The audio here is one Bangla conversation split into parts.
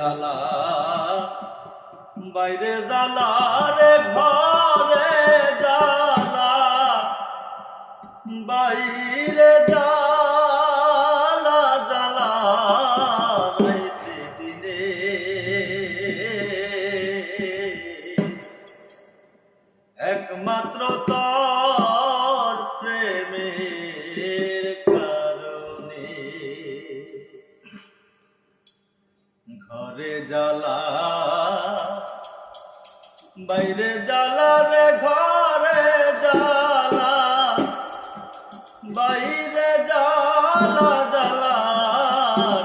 জ্বালা বাইরে জ্বালা রে ঘরে জ্বালা বাইরে জ্বালা জ্বালা রাইতে দিনে। একমাত্র তোর প্রেমের ঘরে জ্বালা, বাইরে জ্বালা রে, ঘরে জ্বালা, বাইরে জ্বালা জ্বালা,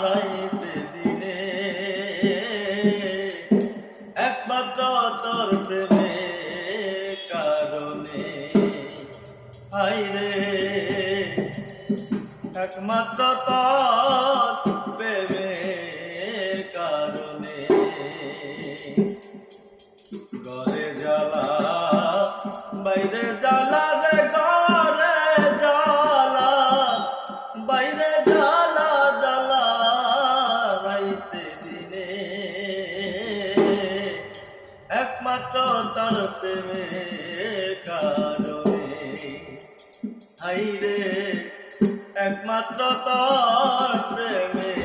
রাইতে দিনে। একমাত্র তোর প্রেমের কারণে হাইরে একমাত্র তোর প্রেমের একমাত্র তার প্রেমের কারণে। হাইরে একমাত্র তার প্রেমের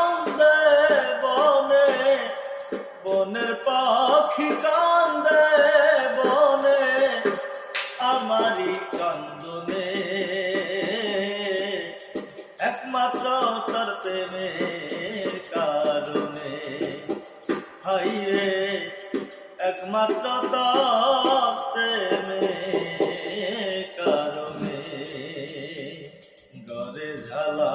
একমাত্র তোর প্রেমের কারণে। হাইরে একমাত্র তোর প্রেমের কারণে। ঘরে ঝালা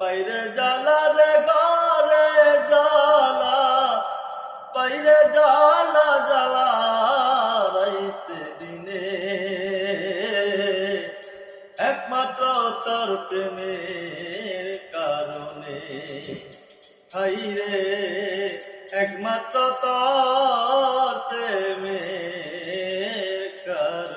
বাইরে জ্বালা রে, ঘরে জ্বালা। বাইরে জ্বালা জ্বালা। প্রেমের কারণে। হাইরে একমাত্র তার প্রেমের কারণে।